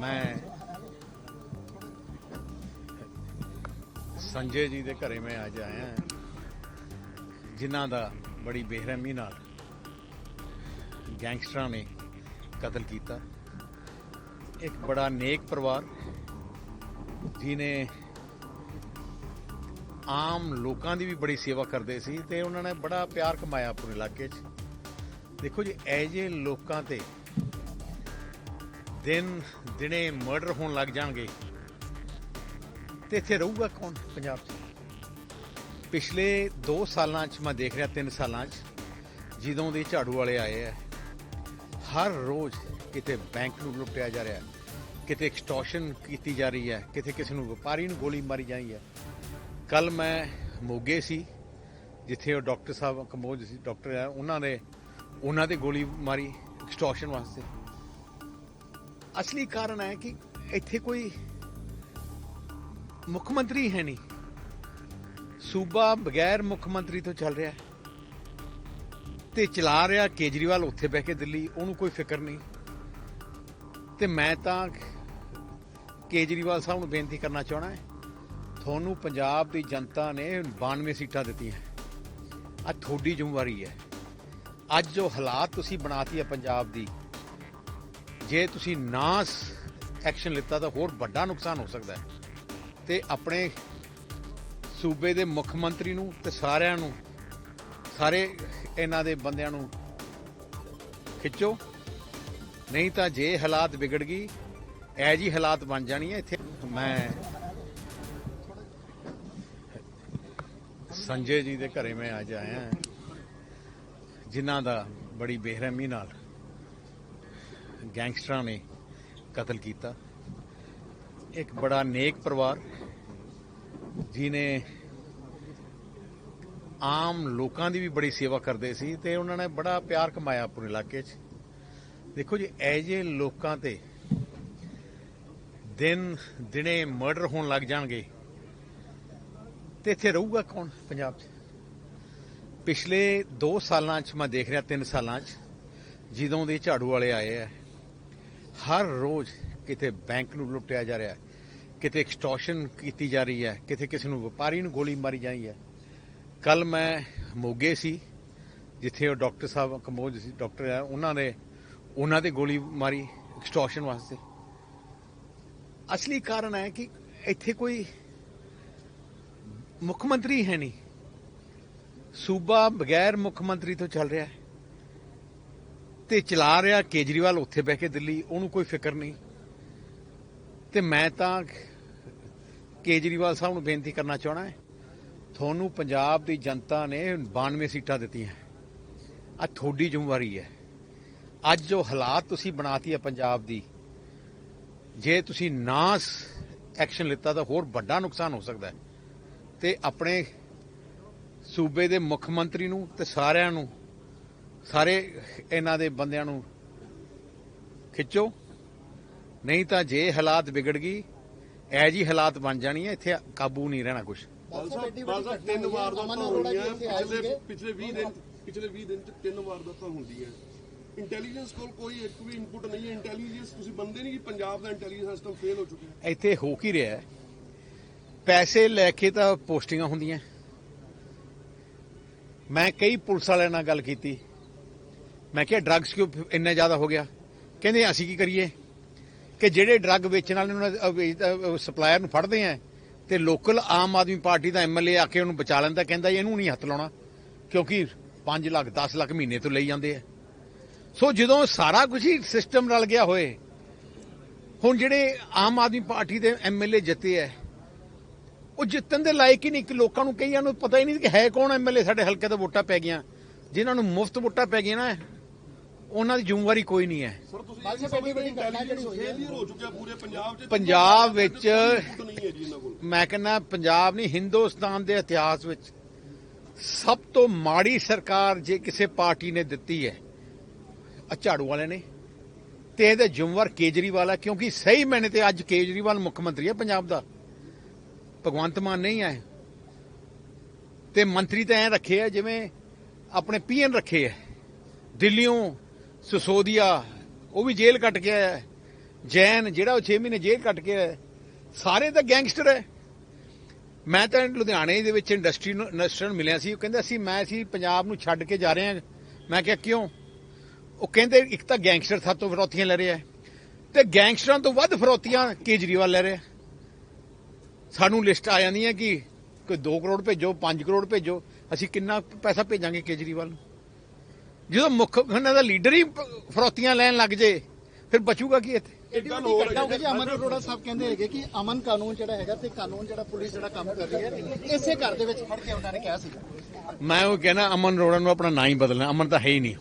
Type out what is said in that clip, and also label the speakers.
Speaker 1: ਮੈਂ ਸੰਜੇ ਜੀ ਦੇ ਘਰੇ ਮੈਂ ਅੱਜ ਆਇਆ ਹਾਂ, ਜਿਨ੍ਹਾਂ ਦਾ ਬੜੀ ਬੇਰਹਿਮੀ ਨਾਲ ਗੈਂਗਸਟਰਾਂ ਨੇ ਕਤਲ ਕੀਤਾ। ਇੱਕ ਬੜਾ ਨੇਕ ਪਰਿਵਾਰ ਜਿਨੇ ਆਮ ਲੋਕਾਂ ਦੀ ਵੀ ਬੜੀ ਸੇਵਾ ਕਰਦੇ ਸੀ ਤੇ ਉਹਨਾਂ ਨੇ ਬੜਾ ਪਿਆਰ ਕਮਾਇਆ ਆਪਣੇ ਇਲਾਕੇ 'ਚ। ਦੇਖੋ ਜੀ ਐ ਜੇ ਲੋਕਾਂ ਤੇ ਦਿਨ ਦਿਨੇ ਮਰਡਰ ਹੋਣ ਲੱਗ ਜਾਣਗੇ। ਤੇ ਇੱਥੇ ਰਹੂਗਾ ਕੌਣ ਪੰਜਾਬ 'ਚ? ਪਿਛਲੇ 2 ਸਾਲਾਂ 'ਚ ਮੈਂ ਦੇਖ ਰਿਹਾ 3 ਸਾਲਾਂ 'ਚ, ਜਦੋਂ ਦੇ ਝਾੜੂ ਵਾਲੇ ਆਏ ਆ, ਹਰ ਰੋਜ਼ ਕਿਤੇ ਬੈਂਕ ਨੂੰ ਲੁੱਟਿਆ ਜਾ ਰਿਹਾ, ਕਿਤੇ ਐਕਸਟੋਰਸ਼ਨ ਕੀਤੀ ਜਾ ਰਹੀ ਹੈ, ਕਿਤੇ ਕਿਸੇ ਨੂੰ ਵਪਾਰੀ ਨੂੰ ਗੋਲੀ ਮਾਰੀ ਜਾਈ ਹੈ। ਕੱਲ ਮੈਂ ਮੋਗੇ ਸੀ, ਜਿੱਥੇ ਉਹ ਡਾਕਟਰ ਸਾਹਿਬ ਕੰਬੋਜ ਸੀ ਡਾਕਟਰ ਆ, ਉਹਨਾਂ ਨੇ ਉਹਨਾਂ ਤੇ ਗੋਲੀ ਮਾਰੀ ਐਕਸਟੋਰਸ਼ਨ ਵਾਸਤੇ। ਅਸਲੀ ਕਾਰਨ ਹੈ ਕਿ ਇੱਥੇ ਕੋਈ ਮੁੱਖ ਮੰਤਰੀ ਹੈ ਨਹੀਂ। ਸੂਬਾ ਬਗੈਰ ਮੁੱਖ ਮੰਤਰੀ ਤੋਂ ਚੱਲ ਰਿਹਾ ਹੈ। ਤੇ ਚਲਾ ਰਿਹਾ ਕੇਜਰੀਵਾਲ ਉੱਥੇ ਬਹਿ ਕੇ ਦਿੱਲੀ, ਉਹਨੂੰ ਕੋਈ ਫਿਕਰ ਨਹੀਂ। ਤੇ ਮੈਂ ਤਾਂ ਕੇਜਰੀਵਾਲ ਸਾਹਿਬ ਨੂੰ ਬੇਨਤੀ ਕਰਨਾ ਚਾਹਣਾ ਹੈ, ਤੁਹਾਨੂੰ ਪੰਜਾਬ ਦੀ ਜਨਤਾ ਨੇ 92 ਸੀਟਾਂ ਦਿੱਤੀਆਂ ਆ ਤੁਹਾਡੀ ਜ਼ਿੰਮੇਵਾਰੀ ਹੈ। ਅੱਜ ਜੋ ਹਾਲਾਤ ਤੁਸੀਂ ਬਣਾਤੀ ਹੈ ਪੰਜਾਬ ਦੀ ਜੇ ਤੁਸੀਂ ਨਾ ਐਕਸ਼ਨ ਲਿੱਤਾ ਤਾਂ ਹੋਰ ਵੱਡਾ ਨੁਕਸਾਨ ਹੋ ਸਕਦਾ ਹੈ। ਤੇ ਆਪਣੇ ਸੂਬੇ ਦੇ ਮੁੱਖ ਮੰਤਰੀ ਨੂੰ ਤੇ ਸਾਰਿਆਂ ਨੂੰ, ਸਾਰੇ ਇਹਨਾਂ ਦੇ ਬੰਦਿਆਂ ਨੂੰ ਖਿੱਚੋ। ਨਹੀਂ ਤਾਂ ਜੇ ਹਾਲਾਤ ਵਿਗੜ ਗਈ ਐ ਜੀ ਹਾਲਾਤ ਬਣ ਜਾਣੀ ਹੈ ਇੱਥੇ। ਮੈਂ ਸੰਜੇ ਜੀ ਦੇ ਘਰੇ ਮੈਂ ਅੱਜ ਆਇਆ ਜਿਨ੍ਹਾਂ ਦਾ ਬੜੀ ਬੇਰਹਿਮੀ ਨਾਲ ਗੈਂਗਸਟਰਾਂ ਨੇ ਕਤਲ ਕੀਤਾ। ਇੱਕ ਬੜਾ ਨੇਕ ਪਰਿਵਾਰ ਜਿਨੇ ਆਮ ਲੋਕਾਂ ਦੀ ਵੀ ਬੜੀ ਸੇਵਾ ਕਰਦੇ ਸੀ ਤੇ ਉਹਨਾਂ ਨੇ ਬੜਾ ਪਿਆਰ ਕਮਾਇਆ ਆਪਣੇ ਇਲਾਕੇ 'ਚ। ਦੇਖੋ ਜੀ ਐ ਜੇ ਲੋਕਾਂ ਤੇ ਦਿਨ ਦਿਨੇ ਮਰਡਰ ਹੋਣ ਲੱਗ ਜਾਣਗੇ, ਤੇ ਇੱਥੇ ਰਹੂਗਾ ਕੌਣ ਪੰਜਾਬ 'ਚ? ਪਿਛਲੇ 2 ਸਾਲਾਂ 'ਚ, ਮੈਂ ਦੇਖ ਰਿਹਾ 3 ਸਾਲਾਂ 'ਚ, ਜਦੋਂ ਦੇ ਝਾੜੂ ਵਾਲੇ ਆਏ ਆ ਹਰ ਰੋਜ਼ ਕਿਤੇ ਬੈਂਕ ਨੂੰ ਲੁੱਟਿਆ ਜਾ ਰਿਹਾ ਕਿਤੇ ਐਕਸਟੋਰਸ਼ਨ ਕੀਤੀ ਜਾ ਰਹੀ ਹੈ, ਕਿਤੇ ਕਿਸੇ ਨੂੰ ਵਪਾਰੀ ਨੂੰ ਗੋਲੀ ਮਾਰੀ ਜਾਈ ਹੈ। ਕੱਲ ਮੈਂ ਮੋਗੇ ਸੀ, ਜਿੱਥੇ ਉਹ ਡਾਕਟਰ ਸਾਹਿਬ ਕੰਬੋਜ ਸੀ, ਡਾਕਟਰ ਆ, ਉਹਨਾਂ ਨੇ ਉਹਨਾਂ ਤੇ ਗੋਲੀ ਮਾਰੀ ਐਕਸਟੋਰਸ਼ਨ ਵਾਸਤੇ। ਅਸਲੀ ਕਾਰਨ ਹੈ ਕਿ ਇੱਥੇ ਕੋਈ ਮੁੱਖ ਮੰਤਰੀ ਹੈ ਨਹੀਂ। ਸੂਬਾ ਬਗੈਰ ਮੁੱਖ ਮੰਤਰੀ ਤੋਂ ਚੱਲ ਰਿਹਾ ਹੈ। ਤੇ ਚਲਾ ਰਿਹਾ ਕੇਜਰੀਵਾਲ ਉੱਥੇ ਬਹਿ ਕੇ ਦਿੱਲੀ, ਉਹਨੂੰ ਕੋਈ ਫਿਕਰ ਨਹੀਂ। ਤੇ ਮੈਂ ਤਾਂ ਕੇਜਰੀਵਾਲ ਸਾਹਿਬ ਨੂੰ ਬੇਨਤੀ ਕਰਨਾ ਚਾਹਣਾ ਹੈ, ਤੁਹਾਨੂੰ ਪੰਜਾਬ ਦੀ ਜਨਤਾ ਨੇ 92 ਸੀਟਾਂ ਦਿੱਤੀਆਂ। ਆ ਤੁਹਾਡੀ ਜ਼ਿੰਮੇਵਾਰੀ ਹੈ। ਅੱਜ ਜੋ ਹਾਲਾਤ ਤੁਸੀਂ ਬਣਾਤੀ ਹੈ ਪੰਜਾਬ ਦੀ, ਜੇ ਤੁਸੀਂ ਨਾ ਐਕਸ਼ਨ ਲਿੱਤਾ ਤਾਂ ਹੋਰ ਵੱਡਾ ਨੁਕਸਾਨ ਹੋ ਸਕਦਾ ਹੈ। ਤੇ ਆਪਣੇ ਸੂਬੇ ਦੇ ਮੁੱਖ ਮੰਤਰੀ ਨੂੰ ਤੇ ਸਾਰਿਆਂ ਨੂੰ ਸਾਰੇ ਇਹਨਾਂ ਦੇ ਬੰਦਿਆਂ ਨੂੰ ਖਿੱਚੋ। ਨਹੀਂ ਤਾਂ ਜੇ ਹਾਲਾਤ ਵਿਗੜ ਗਈ ਐ ਜੀ ਹਾਲਾਤ ਬਣ ਜਾਣੀ ਹੈ ਇੱਥੇ ਕਾਬੂ ਨਹੀਂ ਰਹਿਣਾ ਕੁਝ
Speaker 2: ਬਾਲਸਾ ਬਾਲਸਾ ਤਿੰਨ ਵਾਰਦਾਤਾਂ ਹੋਈਆਂ ਪਿਛਲੇ ਪਿਛਲੇ 20 ਦਿਨ ਪਿਛਲੇ 20 ਦਿਨ ਚ ਤਿੰਨ ਵਾਰਦਾਤਾਂ ਹੁੰਦੀਆਂ। ਇੰਟੈਲੀਜੈਂਸ ਕੋਲ ਕੋਈ ਇੱਕ ਵੀ ਇਨਪੁਟ ਨਹੀਂ ਹੈ। ਇੰਟੈਲੀਜੈਂਸ ਤੁਸੀਂ ਮੰਨਦੇ ਨਹੀਂ ਕਿ ਪੰਜਾਬ ਦਾ ਇੰਟੈਲੀਜੈਂਸ ਸਿਸਟਮ ਫੇਲ ਹੋ ਚੁੱਕਿਆ ਹੈ?
Speaker 1: ਇੱਥੇ ਹੋ ਕੀ ਰਿਹਾ ਹੈ? ਪੈਸੇ ਲੈ ਕੇ ਤਾਂ ਪੋਸਟਿੰਗਾਂ ਹੁੰਦੀਆਂ। ਮੈਂ ਕਈ ਪੁਲਿਸ ਵਾਲਿਆਂ ਨਾਲ ਗੱਲ ਕੀਤੀ। ਮੈਂ ਕਿਹਾ ਡਰੱਗਸ ਕਿਉਂ ਇੰਨਾ ਜ਼ਿਆਦਾ ਹੋ ਗਿਆ? ਕਹਿੰਦੇ, ਅਸੀਂ ਕੀ ਕਰੀਏ? ਕਿ ਜਿਹੜੇ ਡਰੱਗ ਵੇਚਣ ਵਾਲੇ ਨੂੰ ਸਪਲਾਇਰ ਨੂੰ ਫੜਦੇ ਆ, ਤੇ ਲੋਕਲ ਆਮ ਆਦਮੀ ਪਾਰਟੀ ਦਾ ਐਮਐਲਏ ਆ ਕੇ ਉਹਨੂੰ ਬਚਾ ਲੈਂਦਾ, ਕਹਿੰਦਾ ਇਹਨੂੰ ਨਹੀਂ ਹੱਥ ਲਾਉਣਾ, ਕਿਉਂਕਿ 5 ਲੱਖ 10 ਲੱਖ ਮਹੀਨੇ ਤੋਂ ਲਈ ਜਾਂਦੇ ਆ। ਸੋ ਜਦੋਂ ਸਾਰਾ ਕੁਝ ਹੀ ਸਿਸਟਮ ਰਲ ਗਿਆ ਹੋਏ, ਹੁਣ ਜਿਹੜੇ ਆਮ ਆਦਮੀ ਪਾਰਟੀ ਦੇ ਐਮਐਲਏ ਜਿੱਤੇ ਐ ਉਹ ਜਿੱਤਣ ਦੇ ਲਾਇਕ ਹੀ ਨਹੀਂ, ਕਿ ਲੋਕਾਂ ਨੂੰ ਕਈਆਂ ਨੂੰ ਪਤਾ ਹੀ ਨਹੀਂ ਕਿ ਹੈ ਕੌਣ ਐਮਐਲਏ ਸਾਡੇ ਹਲਕੇ ਤੋਂ ਵੋਟਾਂ ਪੈ ਗਈਆਂ। ਜਿਨ੍ਹਾਂ ਨੂੰ ਮੁਫਤ ਵੋਟਾਂ ਪੈ ਗਈਆਂ ਨਾ ਉਹਨਾਂ ਦੀ ਜ਼ਿੰਮੇਵਾਰੀ ਕੋਈ ਨਹੀਂ ਹੈ।
Speaker 2: ਸਰ ਤੁਸੀਂ ਇਹ ਸਮਝਦੇ ਹੋ ਇੰਟੈਲੀਜੈਂਸ ਫੇਲਿਅਰ ਹੋ। ਚੁੱਕਿਆ ਪੂਰੇ ਪੰਜਾਬ ਚ।
Speaker 1: ਪੰਜਾਬ ਵਿੱਚ
Speaker 2: ਕੋਈ input ਨਹੀਂ ਹੈ ਜੀ ਇਹਨਾਂ ਕੋਲ।
Speaker 1: ਮੈਂ ਕਹਿੰਦਾ ਪੰਜਾਬ ਨਹੀਂ ਹਿੰਦੁਸਤਾਨ ਦੇ ਇਤਿਹਾਸ ਵਿੱਚ ਸਭ ਤੋਂ ਮਾੜੀ ਸਰਕਾਰ ਜੇ ਕਿਸੇ ਪਾਰਟੀ ਨੇ ਦਿੱਤੀ ਹੈ ਆ ਝਾੜੂ ਵਾਲੇ ਨੇ। ਤੇ ਇਹਦਾ ਜ਼ਿੰਮੇਵਾਰ ਕੇਜਰੀਵਾਲ ਹੈ ਕਿਉਂਕਿ ਸਹੀ ਮੈਨੇ ਤੇ ਅੱਜ ਕੇਜਰੀਵਾਲ ਮੁੱਖ ਮੰਤਰੀ ਹੈ ਪੰਜਾਬ ਦਾ। ਭਗਵੰਤ ਮਾਨ ਨਹੀਂ ਹੈ। ਤੇ ਮੰਤਰੀ ਤਾਂ ਐ ਰੱਖੇ ਆ ਜਿਵੇਂ ਆਪਣੇ ਪੀਐਨ ਰੱਖੇ ਆ। ਦਿੱਲੀੋਂ ਸਸੋਦੀਆ, ਉਹ ਵੀ ਜੇਲ੍ਹ ਕੱਟ ਕੇ ਆਇਆ ਜੈਨ, ਜਿਹੜਾ ਉਹ 6 ਮਹੀਨੇ ਜੇਲ੍ਹ ਕੱਟ ਕੇ ਆਇਆ ਸਾਰੇ ਤਾਂ ਗੈਂਗਸਟਰ ਹੈ। ਮੈਂ ਤਾਂ ਲੁਧਿਆਣੇ ਦੇ ਵਿੱਚ ਇੰਡਸਟਰੀ ਨੂੰ ਇੰਡਸਟਰੀ ਨੂੰ ਮਿਲਿਆ ਸੀ। ਉਹ ਕਹਿੰਦੇ, ਅਸੀਂ, ਮੈਂ ਅਸੀਂ ਪੰਜਾਬ ਨੂੰ ਛੱਡ ਕੇ ਜਾ ਰਹੇ ਹਾਂ। ਮੈਂ ਕਿਹਾ, ਕਿਉਂ? ਉਹ ਕਹਿੰਦੇ, ਇੱਕ ਤਾਂ ਗੈਂਗਸਟਰ ਸਾਤੋਂ ਫਰੋਤੀਆਂ ਲੈ ਰਿਹਾ ਹੈ ਤੇ ਗੈਂਗਸਟਰਾਂ ਤੋਂ ਵੱਧ ਫਰੋਤੀਆਂ ਕੇਜਰੀਵਾਲ ਲੈ ਰਿਹਾ ਸਾਨੂੰ ਲਿਸਟ ਆ ਜਾਂਦੀ ਹੈ ਕਿ ਕੋਈ 2 ਕਰੋੜ ਭੇਜੋ 5 ਕਰੋੜ ਭੇਜੋ। ਅਸੀਂ ਕਿੰਨਾ ਪੈਸਾ ਭੇਜਾਂਗੇ ਕੇਜਰੀਵਾਲ ਨੂੰ? ਜਦੋਂ ਮੁੱਖ ਉਹਨਾਂ ਦਾ ਲੀਡਰ ਹੀ ਫਰੋਤੀਆਂ ਲੈਣ ਲੱਗ ਜੇ ਫਿਰ ਬਚੂਗਾ ਕੀ ਇੱਥੇ?
Speaker 2: ਇੱਕ ਗੱਲ ਹੋਰ
Speaker 3: ਹੋ ਜੀ ਅਮਨ ਅਰੋੜਾ ਸਾਹਿਬ ਕਹਿੰਦੇ ਹੈਗੇ ਕਿ ਅਮਨ ਕਾਨੂੰਨ ਜਿਹੜਾ ਹੈਗਾ ਤੇ ਕਾਨੂੰਨ ਜਿਹੜਾ ਪੁਲਿਸ ਜਿਹੜਾ ਕੰਮ ਕਰ ਰਹੀ ਹੈ ਇਸੇ ਘਰ ਦੇ ਵਿੱਚ ਫੜ ਕੇ ਉਹਨਾਂ ਨੇ ਕਿਹਾ ਸੀ।
Speaker 1: ਮੈਂ ਉਹ ਕਹਿਣਾ ਅਮਨ ਅਰੋੜਾ ਨੂੰ ਆਪਣਾ ਨਾਂ ਹੀ ਬਦਲਣਾ ਅਮਨ ਤਾਂ ਹੈ ਹੀ ਨਹੀਂ।